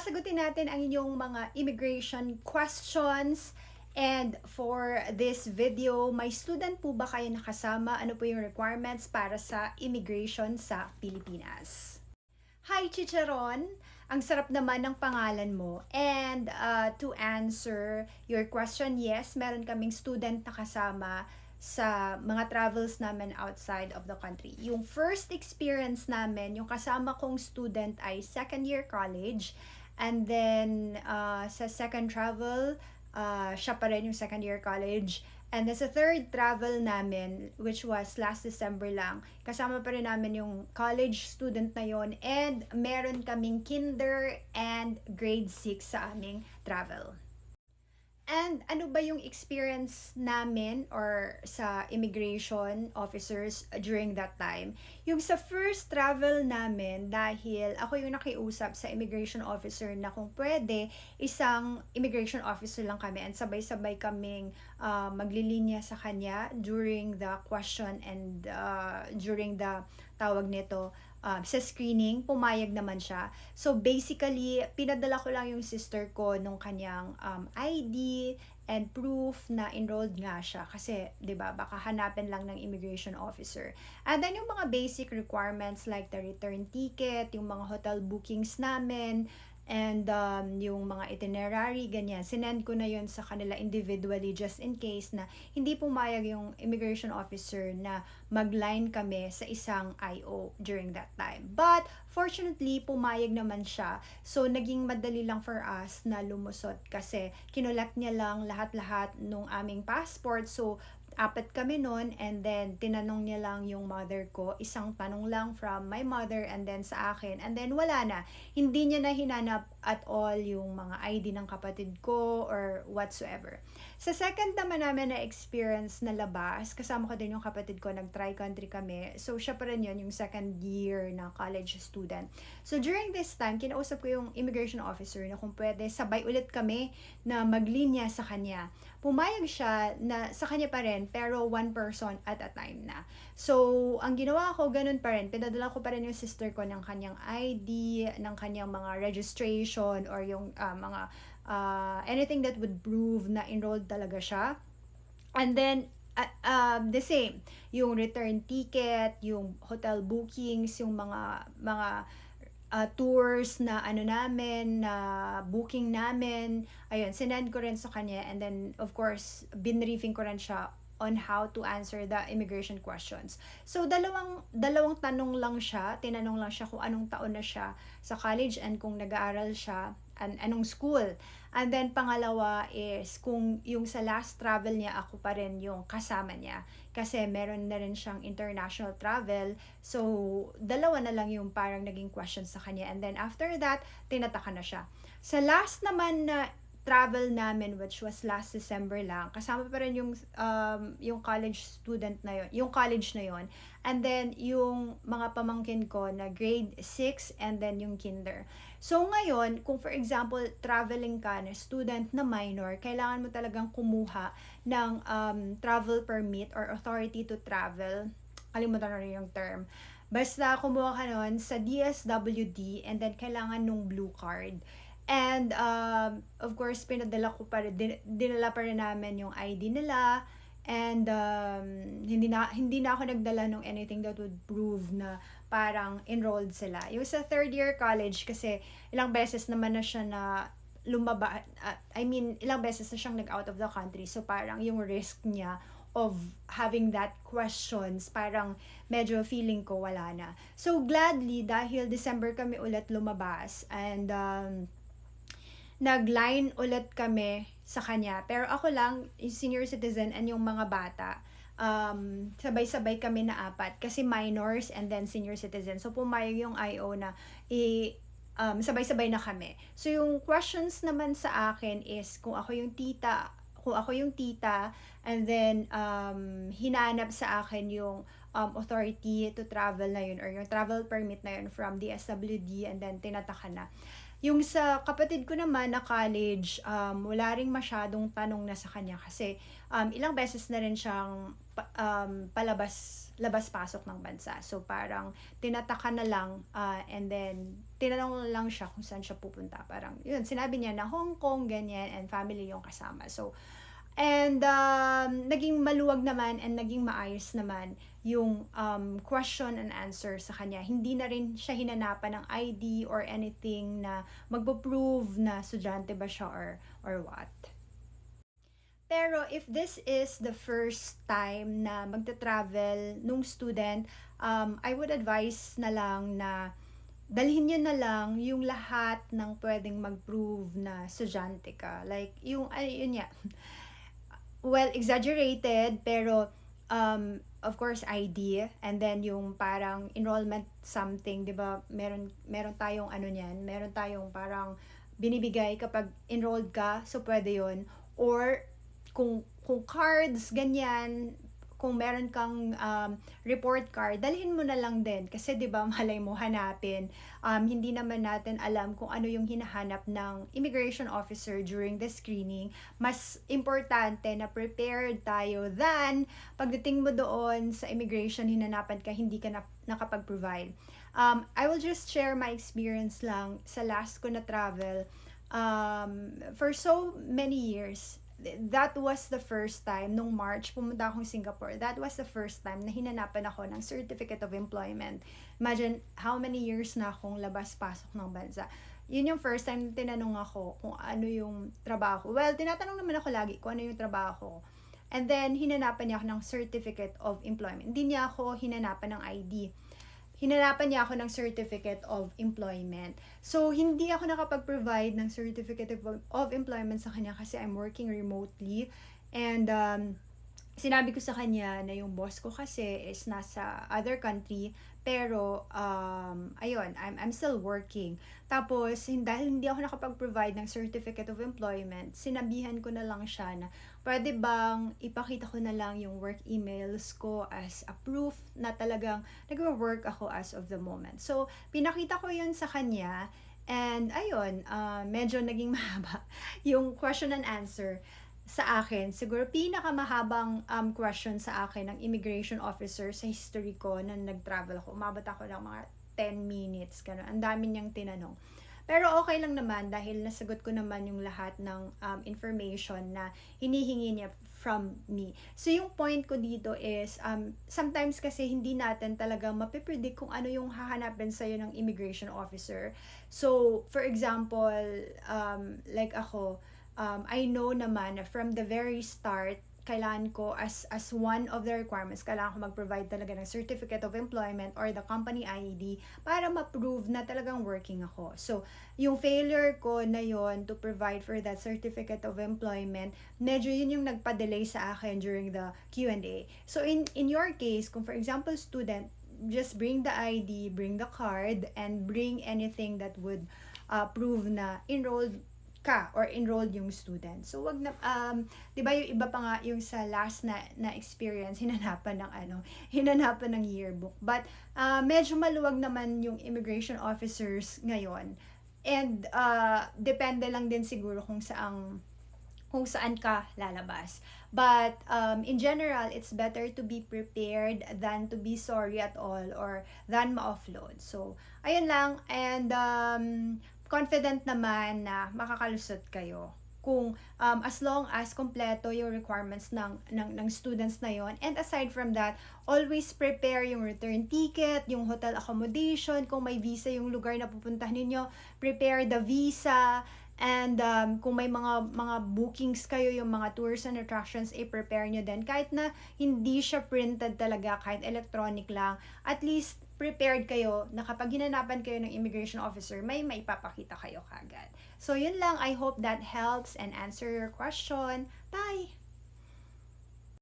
sasagutin natin ang inyong mga immigration questions. And for this video, may student po ba kayo nakasama? Ano po yung requirements para sa immigration sa Pilipinas? Hi, Chicharon! Ang sarap naman ng pangalan mo. And uh, to answer your question, yes, meron kaming student na kasama sa mga travels namin outside of the country. Yung first experience namin, yung kasama kong student ay second year college. And then, uh, sa second travel, uh, siya pa rin yung second year college. And then sa third travel namin, which was last December lang, kasama pa rin namin yung college student na yon and meron kaming kinder and grade 6 sa aming travel. And ano ba yung experience namin or sa immigration officers during that time? Yung sa first travel namin, dahil ako yung nakiusap sa immigration officer na kung pwede, isang immigration officer lang kami and sabay-sabay kaming uh, maglilinya sa kanya during the question and uh, during the tawag nito, uh, sa screening, pumayag naman siya. So basically, pinadala ko lang yung sister ko nung kanyang um, ID and proof na enrolled nga siya kasi 'di ba baka hanapin lang ng immigration officer. And then yung mga basic requirements like the return ticket, yung mga hotel bookings namin, and um, yung mga itinerary, ganyan. Sinend ko na yon sa kanila individually just in case na hindi pumayag yung immigration officer na mag-line kami sa isang IO during that time. But, fortunately, pumayag naman siya. So, naging madali lang for us na lumusot kasi kinulak niya lang lahat-lahat nung aming passport. So, apat kami noon and then tinanong niya lang yung mother ko, isang tanong lang from my mother and then sa akin and then wala na. Hindi niya na hinanap at all yung mga ID ng kapatid ko or whatsoever. Sa second naman namin na experience na labas, kasama ko din yung kapatid ko, nag-try country kami. So siya pa rin yun, yung second year na college student. So during this time, kinausap ko yung immigration officer na kung pwede, sabay ulit kami na maglinya sa kanya. Pumayag siya na sa kanya pa rin pero one person at a time na. So, ang ginawa ko, ganun pa rin. Pinadala ko pa rin yung sister ko ng kanyang ID, ng kanyang mga registration, or yung uh, mga uh, anything that would prove na enrolled talaga siya. And then, uh, um, the same, yung return ticket, yung hotel bookings, yung mga mga uh, tours na ano namin, na booking namin. Ayun, sinend ko rin sa kanya and then of course, binriefing ko rin siya on how to answer the immigration questions. So dalawang dalawang tanong lang siya, tinanong lang siya kung anong taon na siya sa college and kung nag-aaral siya and anong school. And then pangalawa is kung yung sa last travel niya ako pa rin yung kasama niya kasi meron na rin siyang international travel. So dalawa na lang yung parang naging question sa kanya and then after that tinataka na siya. Sa last naman na travel namin which was last December lang kasama pa rin yung um, yung college student na yon yung college na yon. And then yung mga pamangkin ko na grade 6 and then yung kinder. So ngayon kung for example traveling ka na student na minor kailangan mo talagang kumuha ng um, travel permit or authority to travel. Kalimutan na rin yung term. Basta kumuha ka nun sa DSWD and then kailangan nung blue card And um, of course, pinadala ko pa rin, din, dinala pa rin namin yung ID nila. And um, hindi na hindi na ako nagdala ng anything that would prove na parang enrolled sila. Yung sa third year college kasi ilang beses naman na siya na lumaba uh, I mean ilang beses na siyang nag out of the country. So parang yung risk niya of having that questions, parang medyo feeling ko wala na. So gladly dahil December kami ulit lumabas and um, nag-line ulit kami sa kanya. Pero ako lang, yung senior citizen and yung mga bata, um, sabay-sabay kami na apat. Kasi minors and then senior citizen. So, pumayag yung IO na i- um, sabay-sabay na kami. So, yung questions naman sa akin is kung ako yung tita, kung ako yung tita, and then um, hinanap sa akin yung um, authority to travel na yun or yung travel permit na yun from the SWD and then tinataka na Yung sa kapatid ko naman na college, um, wala ring masyadong tanong na sa kanya kasi um, ilang beses na rin siyang um, palabas labas-pasok ng bansa. So parang tinataka na lang ah, and then tinanong lang siya kung saan siya pupunta. Parang yun, sinabi niya na Hong Kong, ganyan, and family yung kasama. So And um, naging maluwag naman and naging maayos naman yung um, question and answer sa kanya. Hindi na rin siya hinanapan ng ID or anything na magpo-prove na estudyante ba siya or, or what. Pero if this is the first time na magta-travel nung student, um, I would advise na lang na dalhin nyo na lang yung lahat ng pwedeng mag-prove na estudyante ka. Like, yung, ay, yun nga, well, exaggerated, pero um, of course, ID, and then yung parang enrollment something, di ba, meron, meron tayong ano niyan, meron tayong parang binibigay kapag enrolled ka, so pwede yun. Or, kung, kung cards, ganyan, kung meron kang um, report card, dalhin mo na lang din. Kasi 'di ba malay mo hanapin. Um, hindi naman natin alam kung ano yung hinahanap ng immigration officer during the screening. Mas importante na prepared tayo than pagdating mo doon sa immigration, hinanapan ka, hindi ka na, nakapag-provide. Um, I will just share my experience lang sa last ko na travel. Um, for so many years, that was the first time, nung March, pumunta akong Singapore, that was the first time na hinanapan ako ng Certificate of Employment. Imagine how many years na akong labas-pasok ng bansa. Yun yung first time na tinanong ako kung ano yung trabaho. Well, tinatanong naman ako lagi kung ano yung trabaho. And then, hinanapan niya ako ng Certificate of Employment. Hindi niya ako hinanapan ng ID hinanapan niya ako ng certificate of employment. So, hindi ako nakapag-provide ng certificate of employment sa kanya kasi I'm working remotely. And um, sinabi ko sa kanya na yung boss ko kasi is nasa other country pero um ayun I'm I'm still working. Tapos dahil hindi ako nakapag-provide ng certificate of employment sinabihan ko na lang siya na pwede bang ipakita ko na lang yung work emails ko as a proof na talagang nagwo-work ako as of the moment? So pinakita ko yun sa kanya and ayun uh, medyo naging mahaba yung question and answer sa akin, siguro pinakamahabang um, question sa akin ng immigration officer sa history ko na nag-travel ako. Umabot ako ng mga 10 minutes. Ganun. Ang dami niyang tinanong. Pero okay lang naman dahil nasagot ko naman yung lahat ng um, information na hinihingi niya from me. So yung point ko dito is um, sometimes kasi hindi natin talaga mapipredict kung ano yung hahanapin sa'yo ng immigration officer. So for example, um, like ako, um, I know naman na from the very start, kailangan ko as as one of the requirements, kailangan ko mag-provide talaga ng certificate of employment or the company ID para ma-prove na talagang working ako. So, yung failure ko na yon to provide for that certificate of employment, medyo yun yung nagpa-delay sa akin during the Q&A. So, in in your case, kung for example, student, just bring the ID, bring the card, and bring anything that would uh, prove na enrolled ka or enrolled yung student. So wag na um 'di ba yung iba pa nga yung sa last na na experience hinanapan ng ano, hinanapan ng yearbook. But uh, medyo maluwag naman yung immigration officers ngayon. And uh, depende lang din siguro kung saang kung saan ka lalabas. But um, in general, it's better to be prepared than to be sorry at all or than ma-offload. So, ayun lang. And um, confident naman na makakalusot kayo. Kung um, as long as kompleto yung requirements ng, ng, ng students na yon. And aside from that always prepare yung return ticket yung hotel accommodation. Kung may visa yung lugar na pupuntahan ninyo prepare the visa. And um, kung may mga mga bookings kayo, yung mga tours and attractions, i-prepare nyo din. Kahit na hindi siya printed talaga, kahit electronic lang, at least prepared kayo na kapag hinanapan kayo ng immigration officer, may maipapakita kayo kagad. So, yun lang. I hope that helps and answer your question. Bye!